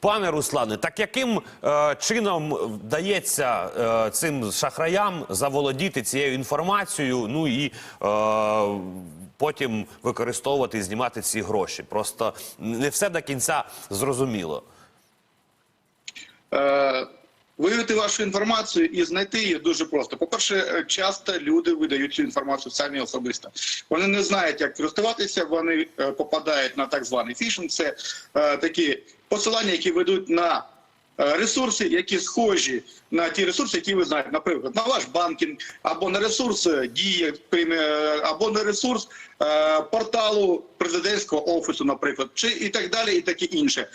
Пане Руслане, так яким е, чином вдається е, цим шахраям заволодіти цією інформацією, ну і е, потім використовувати і знімати ці гроші? Просто не все до кінця зрозуміло. Е, Виявити вашу інформацію і знайти її дуже просто. По-перше, е, часто люди видають цю інформацію самі особисто. Вони не знають, як користуватися. Вони е, попадають на так званий фішинг. Це е, такі посилання, які ведуть на е, ресурси, які схожі на ті ресурси, які ви знаєте, наприклад, на ваш банкінг, або на ресурс е, дії, е, або на ресурс порталу президентського офісу, наприклад, чи і так далі, і таке інше.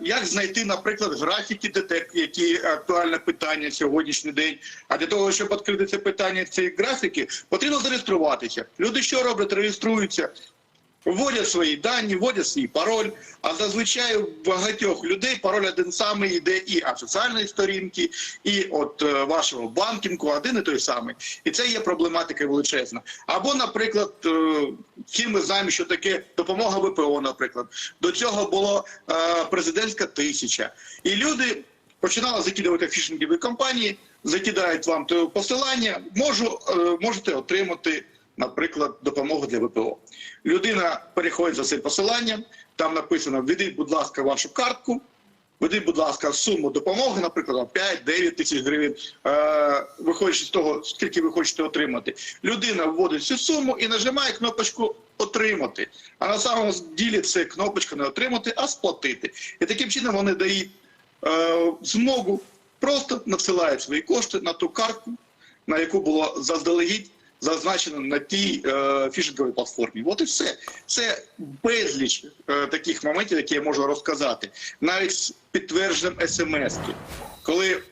Як знайти, наприклад, графіки ДТЕК, які актуальне питання сьогоднішній день. А для того, щоб відкрити це питання, ці графіки, потрібно зареєструватися. Люди що роблять? Реєструються. Вводять свої дані, вводять свій пароль. А зазвичай у багатьох людей пароль один самий йде і соціальної сторінки, і от е, вашого банкінгу один і той самий. І це є проблематика величезна. Або, наприклад, е, всі ми знаємо, що таке допомога ВПО, наприклад. До цього було е, президентська тисяча. І люди починали закидувати фішингові компанії, закидають вам те посилання, можу, е, можете отримати наприклад, допомогу для ВПО. Людина переходить за цим посиланням, там написано: введіть, будь ласка, вашу картку, введіть, будь ласка, суму допомоги, наприклад, 5-9 тисяч гривень, е, виходячи з того, скільки ви хочете отримати. Людина вводить цю суму і нажимає кнопочку Отримати. А на самому ділі це кнопочка не отримати, а сплатити. І таким чином вони дають е, змогу просто надсилають свої кошти на ту картку, на яку було заздалегідь зазначено на тій е, фішинговій платформі. От і все. Це безліч е, таких моментів, які я можу розказати. Навіть з підтвердженням смс-ки. Коли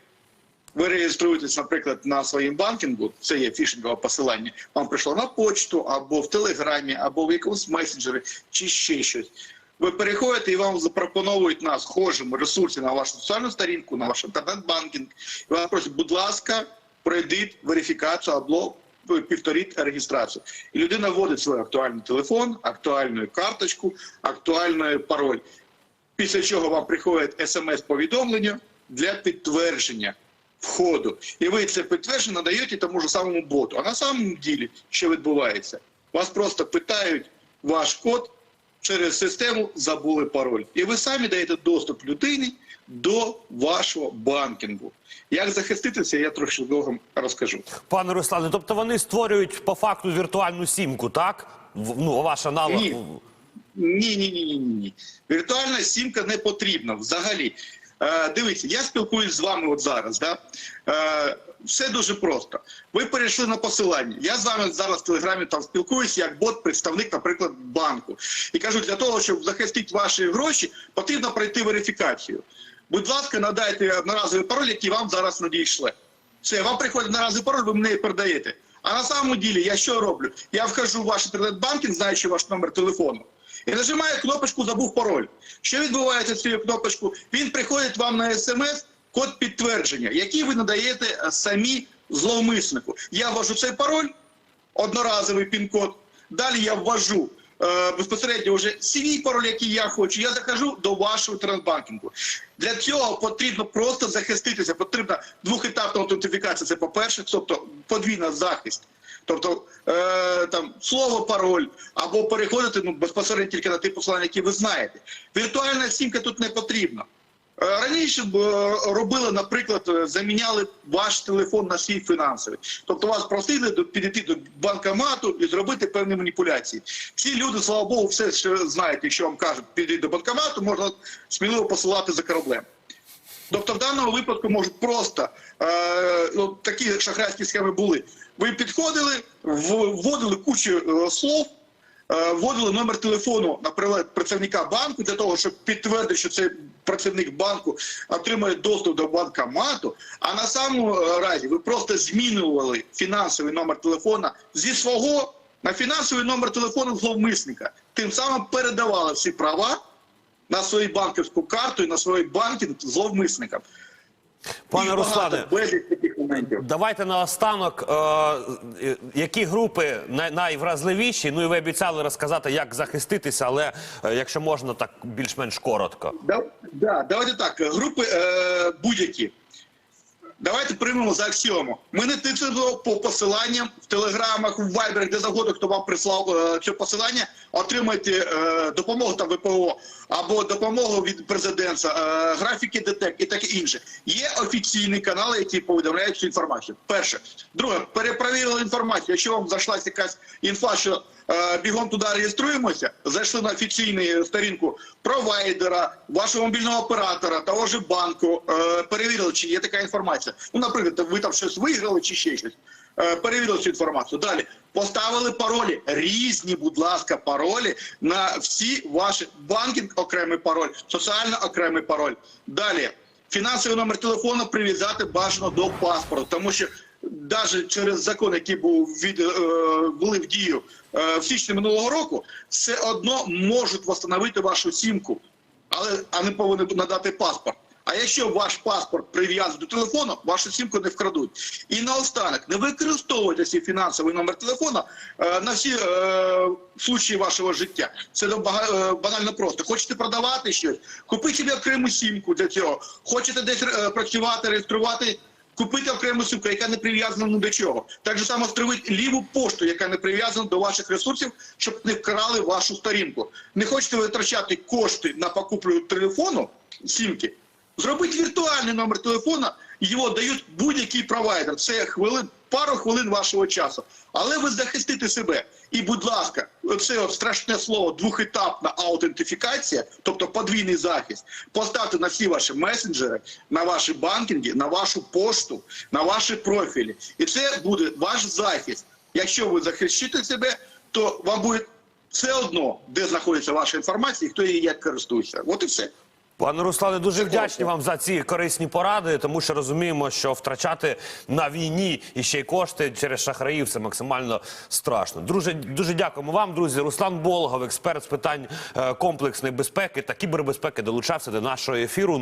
ви реєструєтесь, наприклад, на своїм банкінгу, це є фішингове посилання, вам прийшло на почту, або в Телеграмі, або в якомусь месенджері, чи ще щось. Ви переходите і вам запропонують на схожому ресурсі на вашу соціальну сторінку, на ваш інтернет-банкінг. І вас просять, будь ласка, пройдіть верифікацію або півторіть реєстрацію. І людина вводить свій актуальний телефон, актуальну карточку, актуальний пароль. Після чого вам приходить смс-повідомлення для підтвердження входу. І ви це підтвердження надаєте тому ж самому боту. А на самому ділі, що відбувається? Вас просто питають ваш код через систему забули пароль. І ви самі даєте доступ людині до вашого банкінгу. Як захиститися, я трохи довго розкажу. Пане Руслане, тобто вони створюють по факту віртуальну сімку, так? Ну, ваш аналог. Ні. Ні, ні, ні, ні, ні. Віртуальна сімка не потрібна взагалі. Е, дивіться, я спілкуюсь з вами от зараз. Да? Е, все дуже просто. Ви перейшли на посилання. Я з вами зараз в телеграмі там спілкуюся як бот, представник, наприклад, банку. І кажу, для того, щоб захистити ваші гроші, потрібно пройти верифікацію. Будь ласка, надайте одноразовий пароль, який вам зараз надійшле. Все, вам приходить одноразовий пароль, ви мені передаєте. А на самому ділі я що роблю? Я вхожу в ваш інтернет-банкінг, знаючи ваш номер телефону, і нажимаю кнопочку Забув пароль. Що відбувається з цією кнопочкою? Він приходить вам на смс код підтвердження, який ви надаєте е, самі зловмиснику. Я ввожу цей пароль, одноразовий пін-код. Далі я ввожу е, безпосередньо вже свій пароль, який я хочу. Я захожу до вашого інтернет-банкінгу. Для цього потрібно просто захиститися. Потрібна двохетапна аутентифікація. Це по-перше, тобто подвійна захист. Тобто е, там слово пароль або переходити ну, безпосередньо тільки на ті посилання, які ви знаєте. Віртуальна сімка тут не потрібна. Е, Раніше е, робили, наприклад, е, заміняли ваш телефон на свій фінансовий. Тобто вас просили підійти до банкомату і зробити певні маніпуляції. Ці люди, слава Богу, все ще знають, якщо вам кажуть, підійти до банкомату, можна сміливо посилати за кораблем. Тобто в даному випадку можуть просто е, такі шахрайські схеми були. Ви підходили, вводили кучу слов, вводили номер телефону, наприклад, працівника банку для того, щоб підтвердити, що цей працівник банку отримує доступ до банкомату. А на самому е, разі ви просто змінювали фінансовий номер телефона зі свого на фінансовий номер телефону зловмисника. Тим самим передавали всі права на свою банківську карту і на свій банкінг зловмисникам. Пане Руслане, безліч таких. Давайте наостанок, е, е, які групи най- найвразливіші. Ну і ви обіцяли розказати, як захиститися, але е, якщо можна, так більш-менш коротко. Да, да, давайте так. Групи е, будь-які. Давайте приймемо за аксіому. Ми не тицемо по посиланням в телеграмах, в вайберах, де завгодно, хто вам прислав е, це посилання, отримайте е, допомогу та ВПО або допомогу від президента, е, графіки ДТЕК і таке інше. Є офіційні канали, які повідомляють цю інформацію. Перше. Друге, перепровірили інформацію. Якщо вам зайшлася якась інфа, що бігом туди реєструємося, зайшли на офіційну сторінку провайдера, вашого мобільного оператора, того ж банку, е, перевірили, чи є така інформація. Ну, наприклад, ви там щось виграли чи ще щось. Е, перевірили цю інформацію. Далі поставили паролі різні, будь ласка, паролі на всі ваші банкінг окремий пароль, соціально окремий пароль. Далі фінансовий номер телефону прив'язати бажано до паспорту, тому що навіть через закон, який був від е, були в дію е, в січні минулого року, все одно можуть встановити вашу сімку, але а не повинні надати паспорт. А якщо ваш паспорт прив'язаний до телефону, вашу сімку не вкрадуть. І наостанок, не використовуйте свій фінансовий номер телефона е, на всі е, случаї вашого життя. Це е, банально просто. Хочете продавати щось, купіть собі окрему сімку для цього. Хочете десь е, працювати, реєструвати. Купити окрему сумку, яка не прив'язана ні до чого. Так же само стривити ліву пошту, яка не прив'язана до ваших ресурсів, щоб не вкрали вашу сторінку. Не хочете витрачати кошти на покуплю телефону, сімки, зробіть віртуальний номер телефона, його дають будь-який провайдер. Це хвилин, пару хвилин вашого часу. Але ви захистите себе. І, будь ласка, це страшне слово двохетапна аутентифікація, тобто подвійний захист, поставте на всі ваші месенджери, на ваші банкінги, на вашу пошту, на ваші профілі. І це буде ваш захист. Якщо ви захищите себе, то вам буде все одно, де знаходиться ваша інформація і хто її як користується. От і все. Пане Руслане, дуже вдячні вам за ці корисні поради, тому що розуміємо, що втрачати на війні і ще й кошти через шахраїв це максимально страшно. Друже, дуже дякуємо вам, друзі. Руслан Болгов, експерт з питань е, комплексної безпеки та кібербезпеки, долучався до нашого ефіру.